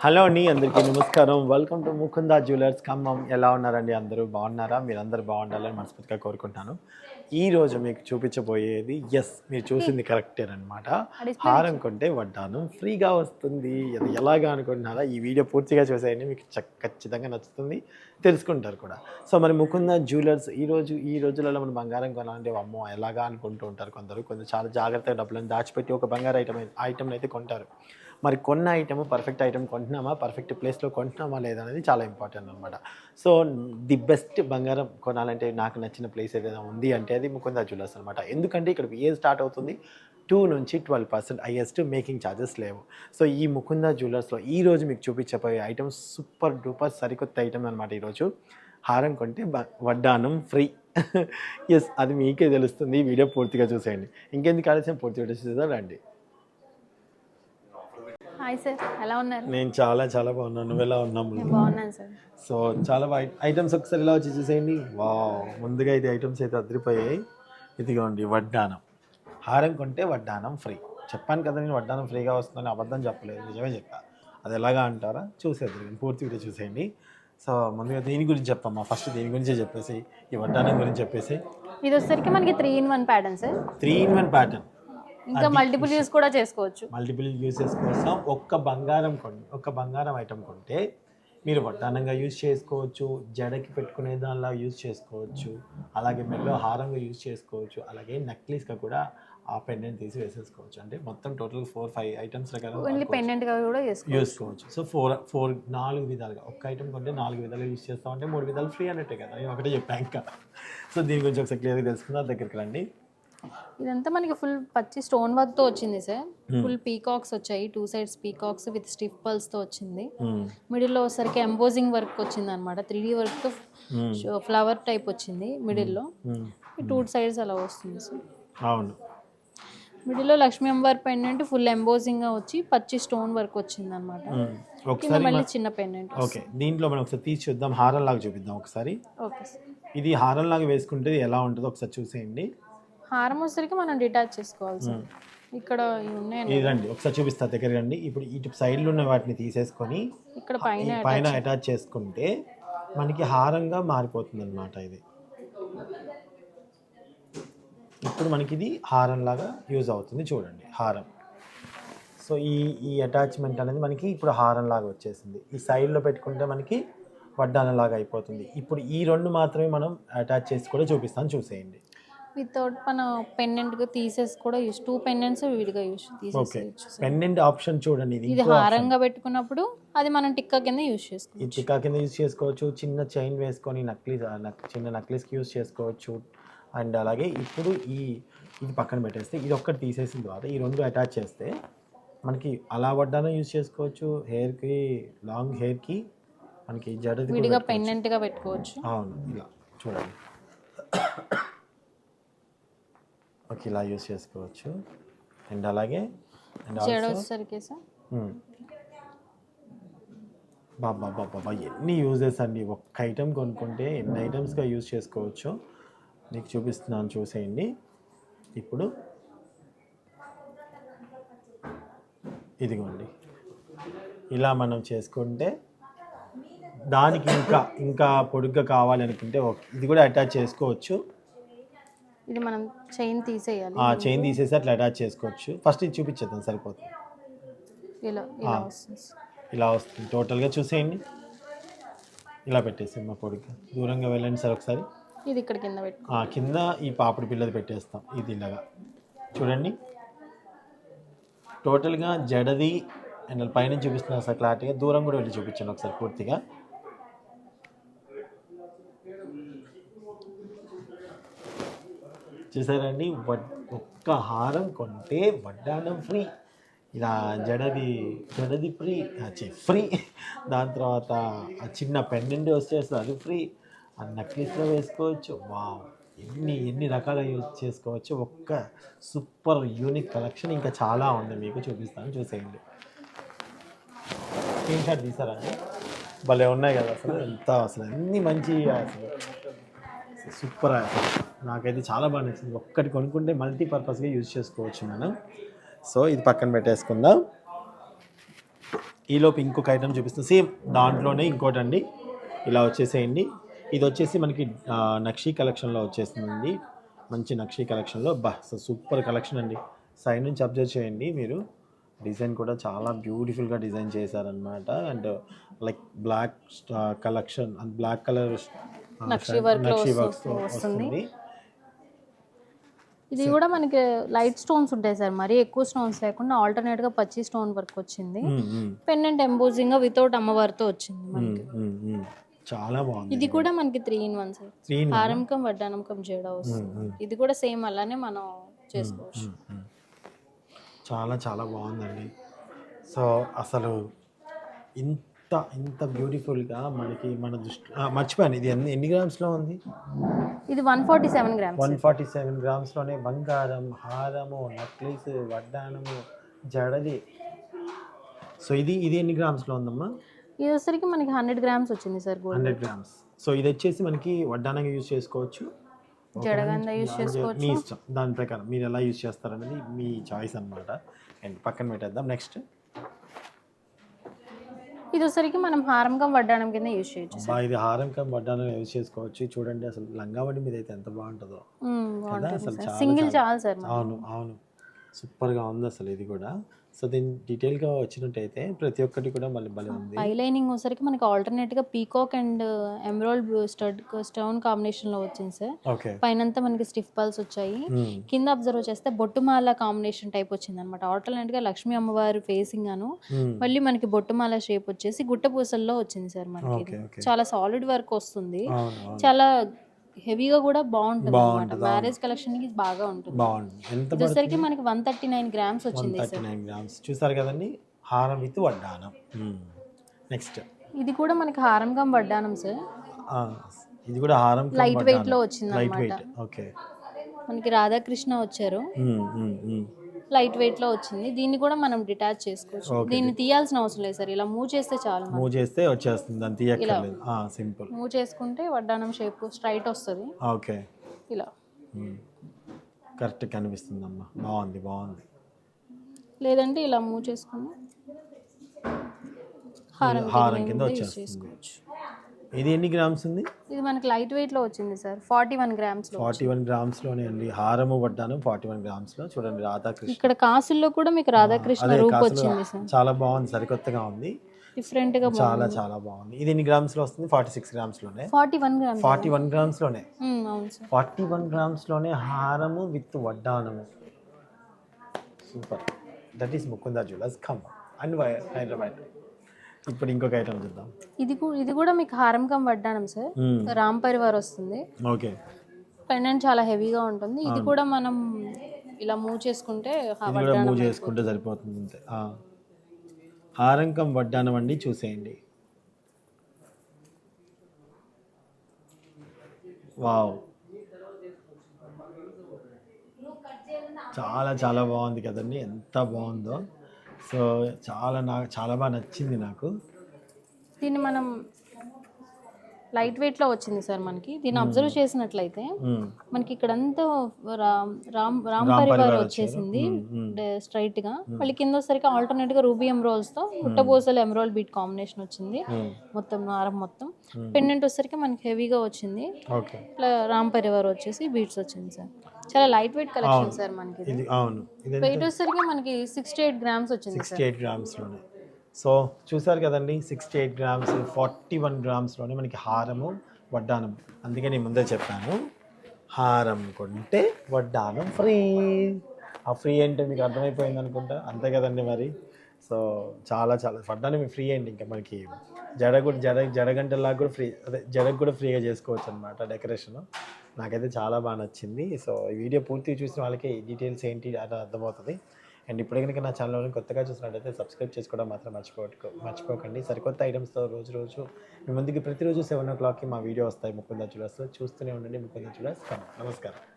Hello అండి అందరికీ నమస్కారం. Welcome to Mukunda jewellers Khammam ఎలా ఉన్నారండి? అందరూ బాగున్నారా? మీరు అందరూ బాగుండాలని మనస్ఫూర్తిగా కోరుకుంటాను. ఈ రోజు మీకు చూపించబోయేది ఎస్ మీరు చూసింది కరెక్టేనమాట హారం కొంటే వడ్డానం. ఫ్రీగా వస్తుంది. అది ఎలాగా అనుకుంటున్నారా? ఈ వీడియో పూర్తిగా చూసేయండి. మీకు ఖచ్చితంగా నచ్చుతుంది. తెలుసుకుంటారు కూడా. సో మరి ముకుంద జ్యువెలర్స్ ఈ రోజు ఈ రోజులలో మనం బంగారం కొనాలంటే అమ్మో ఎలాగా అనుకుంటూ ఉంటారు కొందరు. కొందరు చాలా జాగ్రత్తగా డబ్బులను దాచిపెట్టి ఒక బంగారు ఐటమ్ ఐటమ్ అయితే కొంటారు. మరి కొన్న ఐటమ్ పర్ఫెక్ట్ ఐటమ్ కొంటున్నామా? పర్ఫెక్ట్ ప్లేస్లో కొంటున్నామా? లేదా అనేది చాలా ఇంపార్టెంట్ అనమాట సో ది బెస్ట్ బంగారం కొనాలంటే నాకు నచ్చిన ప్లేస్ ఏదైనా ఉంది అంటే అది ముకుంద జ్యువెలర్స్ అనమాట ఎందుకంటే ఇక్కడ ఏ స్టార్ట్ అవుతుంది? టూ నుంచి twelve percent highest making charges లేవు. సో ఈ ముకుంద జ్యువెలర్స్లో ఈ రోజు మీకు చూపించబోయే ఐటమ్ సూపర్ డూపర్ సరికొత్త ఐటమ్ అనమాట ఈరోజు హారం కొంటే వడ్డానం ఫ్రీ ఎస్ అది మీకే తెలుస్తుంది. వీడియో పూర్తిగా చూసేయండి. ఇంకెందుకు ఆలస్యం? పూర్తి వీడియో చూసేదా రండి. హాయ్ సార్ ఎలా ఉన్నారు? నేను చాలా చాలా బాగున్నాను. నువ్వు ఎలా ఉన్నాము నేను బాగున్నాను సార్. సో చాలా బాగా ఐటమ్స్ ఒకసారి ఇలా వచ్చి చూసేయండి. వా ముందుగా ఇది ఐటమ్స్ అయితే అదిరిపోయాయి. ఇదిగోండి వడ్డానం హారం కొంటే వడ్డానం ఫ్రీ చెప్పాను కదా నేను వడ్డానం ఫ్రీగా వస్తుందని అబద్ధం చెప్పలేదు. నిజమే చెప్పా. అది ఎలాగా అంటారా? చూసేది పూర్తి వీడియో చూసేయండి. సో ముందుగా దీని గురించి చెప్పమ్మా. ఫస్ట్ దీని గురించే చెప్పేసి ఈ వడ్డానం గురించి చెప్పేసి ఇది వచ్చేసరికి మనకి three in one pattern sir. Three in one pattern ఇంకా మల్టిపుల్ యూస్ కూడా చేసుకోవచ్చు. మల్టిపుల్ యూసెస్ కోసం ఒక్క బంగారం కొన్ ఒక్క బంగారం ఐటమ్ కొంటే మీరు వడ్డానంగా యూజ్ చేసుకోవచ్చు జడకి పెట్టుకునే దానిలా యూజ్ చేసుకోవచ్చు అలాగే మెల్లో హారంగా యూజ్ చేసుకోవచ్చు అలాగే నెక్లెస్గా కూడా ఆ పెండెంట్ తీసి వేసేసుకోవచ్చు. అంటే మొత్తం total four five items only పెండెంట్గా కూడా చేసుకోవచ్చు. చేసుకోవచ్చు సో ఫోర్ ఫోర్ నాలుగు విధాలుగా. ఒక్క ఐటమ్ కొంటే నాలుగు విధాలుగా యూజ్ చేస్తామంటే మూడు విధాలు ఫ్రీ అన్నట్టే కదా. నేను ఒకటే చెప్పాను ఇంకా. సో దీని గురించి ఒకసారి క్లియర్గా తెలుసుకుందాం. దగ్గరికి రండి. ఇదంతా మనకి ఫుల్ పచ్చి స్టోన్ వర్క్తో వచ్చింది సార్. ఫుల్ పీకాక్స్ వచ్చాయి. Two sides peacocks with stiff పల్స్తో వచ్చింది. మిడిల్లో వచ్చరికి ఎంబోజింగ్ వర్క్ వచ్చింది అనమాట త్రీ వర్క్తో ఫ్లవర్ టైప్ వచ్చింది మిడిల్లో. టూ సైడ్స్ అలా వస్తుంది సార్. అవును. మిడిల్లో లక్ష్మీ అమ్మవారి పెండెంట్ ఫుల్ ఎంబోజింగ్గా వచ్చి పచ్చి స్టోన్ వర్క్ వచ్చింది అనమాట. కింద మళ్ళీ చిన్న పెండెంట్ ఓకే. దీంట్లో మనం ఒకసారి తీసి చూద్దాం. హారం లాగా చూపిద్దాం ఒకసారి. ఓకే ఇది హారం లాగా వేసుకుంటే ఎలా ఉంటుందో ఒకసారి చూసేయండి. హారం వచ్చరికి మనం డిటాచ్ చేసుకోవాలి సార్ ఇక్కడ ఉన్నాయండి ఒకసారి చూపిస్తా దగ్గర రండి ఇప్పుడు ఇటు సైడ్లో ఉన్న వాటిని తీసేసుకొని ఇక్కడ పైన పైన అటాచ్ చేసుకుంటే మనకి హారంగా మారిపోతుంది అనమాట ఇది. ఇప్పుడు మనకి ఇది హారం లాగా యూజ్ అవుతుంది చూడండి హారం. సో ఈ ఈ అటాచ్మెంట్ అనేది మనకి ఇప్పుడు హారం లాగా వచ్చేసింది. ఈ సైడ్లో పెట్టుకుంటే మనకి వడ్డానం లాగా అయిపోతుంది. ఇప్పుడు ఈ రెండు మాత్రమే మనం అటాచ్ చేసి కూడా చూపిస్తాను చూసేయండి. వితౌట్ మన పెండెంట్గా తీసేసి కూడా యూస్ టూ పెండెంట్స్ విడిగా యూస్ ఓకే తీసేసేయచ్చు. పెండెంట్ ఆప్షన్ చూడండి ఇది ఇది హారంగా పెట్టుకున్నప్పుడు అది మనం టిక్కా కింద యూస్ ఈ చేసుకోవచ్చు టికా కింద యూజ్ చేసుకోవచ్చు చిన్న చైన్ వేసుకొని నక్లీస్ చిన్న నక్లీస్కి యూజ్ చేసుకోవచ్చు. అండ్ అలాగే ఇప్పుడు ఈ ఇది పక్కన పెట్టేస్తే ఇది ఒక్కటి తీసేసిన తర్వాత ఈ రెండు అటాచ్ చేస్తే మనకి అలా వడ్డానం యూజ్ చేసుకోవచ్చు. హెయిర్కి లాంగ్ హెయిర్కి మనకి జడది కూడా విడిగా పెట్టుకోవచ్చు. పెండెంట్గా పెట్టుకోవచ్చు. అవును ఇలా చూడండి. ఓకే ఇలా యూజ్ చేసుకోవచ్చు. అండ్ అలాగే అండ్ జడ ఆల్సో వచ్చేసరికి సార్? బాబా బాబా ఎన్ని యూజెస్ అండి. ఒక్క ఐటెం కొనుక్కుంటే ఎన్ని ఐటమ్స్గా యూజ్ చేసుకోవచ్చు. నీకు చూపిస్తున్నాను చూసేయండి. ఇప్పుడు ఇదిగోండి. ఇలా మనం చేసుకుంటే దానికి ఇంకా ఇంకా పొడుగ్గా కావాలి అనుకుంటే ఓకే ఇది కూడా అటాచ్ చేసుకోవచ్చు. ఇది మనం చైన్ తీసేయాలి. ఆ చైన్ తీసేసి అట్లా అటాచ్ చేసుకోవచ్చు. ఫస్ట్ ఇది చూపించేద్దాం సరిపోతుంది. ఇలా ఇలా వస్తుంది. ఇలా వస్తుంది. టోటల్గా చూసేయండి. ఇలా పెట్టేసి మా పొడికి. దూరంగా వెళ్ళండి సార్ ఒకసారి. ఇది ఇక్కడ కింద పెట్టుకో. ఆ, కింద ఈ పాపిడి పిల్లది పెట్టేస్తాం. ఇది ఇలాగా. చూడండి. టోటల్గా జడది అండ్ పైన చూపిస్తున్నా సార్ క్లారిటీగా దూరం కూడా వెళ్ళి చూపించాను ఒకసారి పూర్తిగా. చూసారండి వడ్ ఒక్క హారం కొంటే వడ్డానం ఫ్రీ. ఇలా జడది జడది ఫ్రీ ఫ్రీ. దాని తర్వాత ఆ చిన్న పెండెంట్ వచ్చేస్తుంది అది ఫ్రీ. ఆ నెక్లెస్లో వేసుకోవచ్చు. వావ్! ఎన్ని ఎన్ని రకాల యూజ్ చేసుకోవచ్చు. ఒక్క సూపర్ యూనిక్ కలెక్షన్ ఇంకా చాలా ఉంది. మీకు చూపిస్తాను చూసేయండి. స్క్రీన్ షాట్ తీసారండి భలే ఉన్నాయి కదా అసలు. ఎంత అసలు అన్ని మంచి అసలు. సూపర్ నాకైతే చాలా బాగా నచ్చింది. ఒక్కటి కొనుక్కుంటే మల్టీపర్పస్గా యూజ్ చేసుకోవచ్చు మనం. సో ఇది పక్కన పెట్టేసుకుందాం. ఈలోపు ఇంకొక ఐటమ్ చూపిస్తుంది. సేమ్ దాంట్లోనే ఇంకోటి అండి ఇలా వచ్చేసేయండి. ఇది వచ్చేసి మనకి నక్షీ కలెక్షన్లో వచ్చేస్తుందండి. మంచి నక్షీ కలెక్షన్లో. బా సూపర్ కలెక్షన్ అండి. సైడ్ నుంచి అబ్జర్వ్ చేయండి మీరు. డిజైన్ కూడా చాలా బ్యూటిఫుల్గా డిజైన్ చేశారనమాట and like black collection and black colour nakshi works వస్తుంది. ఇది కూడా మనకి లైట్ స్టోన్స్ ఉంటాయి సార్. మరీ ఎక్కువ స్టోన్స్ లేకుండా ఆల్టర్నేట్గా పచ్చి స్టోన్ వర్క్ వచ్చింది. పెండెంట్ ఎంబోజింగ్గా వితౌట్ అమ్మవారితో వచ్చింది మనకి. చాలా బాగుంది ఇది కూడా మనకి త్రీ ఇన్ వన్ సార్. హారంకం వడ్డానంకం జేడా వస్తుంది. ఇది కూడా సేమ్ అలానే మనం చేసుకోవచ్చు. చాలా చాలా బాగుందండి. సో అసలు ఇంత ఇంత బ్యూటిఫుల్గా మనకి మన దృష్టి మర్చిపోయాను. ఇది ఎన్ని ఎన్ని గ్రామ్స్లో ఉంది? ఇది one forty seven grams one forty seven గ్రామ్స్లోనే బంగారం హారము నక్లీస్ వడ్డానము జడది సో ఇది ఇది ఎన్ని గ్రామ్స్లో ఉందమ్మా? ఇది వచ్చరికి మనకి హండ్రెడ్ గ్రామ్స్ వచ్చింది సార్ హండ్రెడ్ గ్రామ్స్ సో ఇది వచ్చేసి మనకి వడ్డానంగా యూజ్ చేసుకోవచ్చు. జడగంద యూస్ మీ చేసుకోవచ్చు? ఇష్టం. దాని ప్రకారం మీరు ఎలా యూజ్ చేస్తారనేది మీ చాయిస్ అన్నమాట. అండ్ పక్కన పెట్టేద్దాం. నెక్స్ట్ ఇది వచ్చరికి మనం హారంకం వడ్డానం కింద యూస్ చేయొచ్చు ఇది హారం కమ్ వడ్డానం యూజ్ చేసుకోవచ్చు. చూడండి అసలు లంగావడి మీద అయితే ఎంత బాగుంటుందో. సింగిల్ చాలా- సార్. అవును అవును. సూపర్గా ఉంది అసలు ఇది కూడా. సో దీని డీటెయిల్గా వచ్చినట్టయితే ప్రతి ఒక్కటి కూడా మళ్ళీ భలే ఉంది. ఐ లైనింగ్ వచ్చరికి మనకి ఆల్టర్నేట్గా peacock and emerald stud stone కాంబినేషన్లో వచ్చింది సార్. ఓకే. పైనంతా మనకి స్టిఫ్ పల్స్ వచ్చాయి. కింద అబ్జర్వ్ చేస్తే బొట్టుమాల కాంబినేషన్ టైప్ వచ్చింది అనమాట ఆల్టర్నేట్గా లక్ష్మీ అమ్మవారి ఫేసింగ్ అను. మళ్ళీ మనకి బొట్టుమాల షేప్ వచ్చేసి గుట్ట పూసల్లో వచ్చింది సార్ మనకి చాలా సాలిడ్ వర్క్ వస్తుంది. చాలా హెవీగా కూడా బాగుంటుంది అనమాట బాగుంటుంది, మ్యారేజ్ కలెక్షన్కి బాగా ఉంటుంది. ఎంత ఇది వచ్చేసరికి మనకి వన్ థర్టీ నైన్ గ్రామ్స్ వచ్చింది థర్టీ నైన్ గ్రామ్స్. చూసారు కదండి? హారం విత్ వడ్డానం నెక్స్ట్. ఇది కూడా మనకి హారంగం వడ్డానం సార్. ఇది కూడా హారం లైట్ వెయిట్లో వచ్చింది లైట్ వెయిట్ ఓకే. మనకి రాధాకృష్ణ వచ్చారు. లైట్ వెయిట్లో వచ్చింది. దీన్ని కూడా మనం డిటాచ్ చేసుకోవచ్చు. దీన్ని తీయాల్సిన అవసరం లేదు సార్. ఇలా మూవ్ చేస్తే చాలు. మూవ్ చేస్తే వచ్చేస్తుంది. దాన్ని తీయక్కర్లేదు. సింపుల్. మూవ్ చేసుకుంటే వడ్డానం షేప్ స్ట్రైట్ వస్తుంది. ఓకే. ఇలా. కరెక్ట్ కనిపిస్తుంది అమ్మా బాగుంది బాగుంది. లేదంటే ఇలా మూవ్ చేసుకుని హారం హారం కింద కింద use వచ్చేస్తుంది. చేసుకోవచ్చు. ఇది ఎన్ని గ్రామ్స్ ఉంది? ఇది మనకి లైట్ వెయిట్లో వచ్చింది సార్. ఫార్టీ వన్ గ్రామ్స్లో ఫార్టీ వన్ గ్రామ్స్లోనే అండి. హారము వడ్డానం ఫార్టీ వన్ గ్రామ్స్లో చూడండి రాధాకృష్ణ. ఇక్కడ కాసుల్లో కూడా మీకు రాధాకృష్ణ రూప్ వచ్చింది సార్. చాలా బాగుంది సరికొత్తగా ఉంది. డిఫరెంట్గా చాలా చాలా బాగుంది. ఇది ఎన్ని గ్రామ్స్లో వస్తుంది? Forty six గ్రామ్స్లోనే forty one grams forty one గ్రామ్స్లోనే అవును సార్. ఫార్టీ వన్ గ్రామ్స్లోనే హారము with వడ్డానము. Super. That is Mukunda jewellers come and Hyderabad ఇప్పుడు ఇంకొక ఐటమ్ చూద్దాం. ఇది కూ- ఇది కూడా మీకు హారం కమ్ వడ్డానం సార్. రామ్ పరివార్ వస్తుంది. ఓకే. పెండెంట్ చాలా హెవీగా ఉంటుంది. ఇది కూడా మనం ఇలా మూవ్ చేసుకుంటే మూవ్ చేసుకుంటే సరిపోతుంది అంతే. ఆ. హారంకం వడ్డానం అండి చూసేయండి. వావ్. చాలా చాలా బాగుంది కదండి. ఎంత బాగుందో. సో చాలా నాకు చాలా బాగా నచ్చింది నాకు. దీన్ని మనం లైట్ వెయిట్లో వచ్చింది సార్ మనకి. దీన్ని అబ్జర్వ్ చేసినట్లయితే. మనకి ఇక్కడంతా రామ్ రామ్ పరివార్ వచ్చేసింది. స్ట్రైట్గా. మళ్ళీ కింద వచ్చేసరికి ఆల్టర్నేట్గా రూబీ ఎమ్రోల్స్తో ముట్టబోసలు ఎమ్రోల్ బీట్ కాంబినేషన్ వచ్చింది. మొత్తం నారం మొత్తం. పెండెంట్ వచ్చేసరికి మనకి హెవీగా వచ్చింది. ఇట్లా రామ్ పరివార్ వచ్చేసి బీట్స్ వచ్చింది సార్. చాలా లైట్ వెయిట్ కలెక్షన్ సార్ మనకి వెయిట్ వచ్చేసరికి మనకి సిక్స్టీ ఎయిట్ గ్రామ్స్ వచ్చింది సిక్స్టీ ఎయిట్ గ్రామ్స్లోనే సో చూసారు కదండి sixty eight grams forty one గ్రామ్స్లోనే మనకి హారము వడ్డానం. అందుకే నేను ముందే చెప్పాను హారం కొంటే వడ్డానం ఫ్రీ ఆ ఫ్రీ అంటే మీకు అర్థమైపోయింది అనుకుంటా? అంతే కదండి మరి. సో చాలా చాలా వడ్డానం ఫ్రీ అండి ఇంకా మనకి. జడ కూడా జడ జడగంటలాగా కూడా ఫ్రీ అదే జడకు కూడా ఫ్రీగా చేసుకోవచ్చు అనమాట డెకరేషన్. నాకైతే చాలా బాగా నచ్చింది. సో ఈ వీడియో పూర్తిగా చూసిన వాళ్ళకి డీటెయిల్స్ ఏంటి అది అర్థమవుతుంది. అండ్ ఇప్పుడు కనుక నా ఛానల్ని కొత్తగా చూసినట్టయితే సబ్స్క్రైబ్ చేసుకోవడం మాత్రం మర్చిపోక మర్చిపోకండి. సరికొత్త ఐటమ్స్తో రోజు రోజు మీ ముందుకి ప్రతిరోజు సెవెన్ ఓ క్లాక్కి మా వీడియో వస్తాయి ముకుంద జ్యువెలర్స్లో చూస్తూనే ఉండండి ముకుంద జ్యువెలర్స్. నమస్కారం.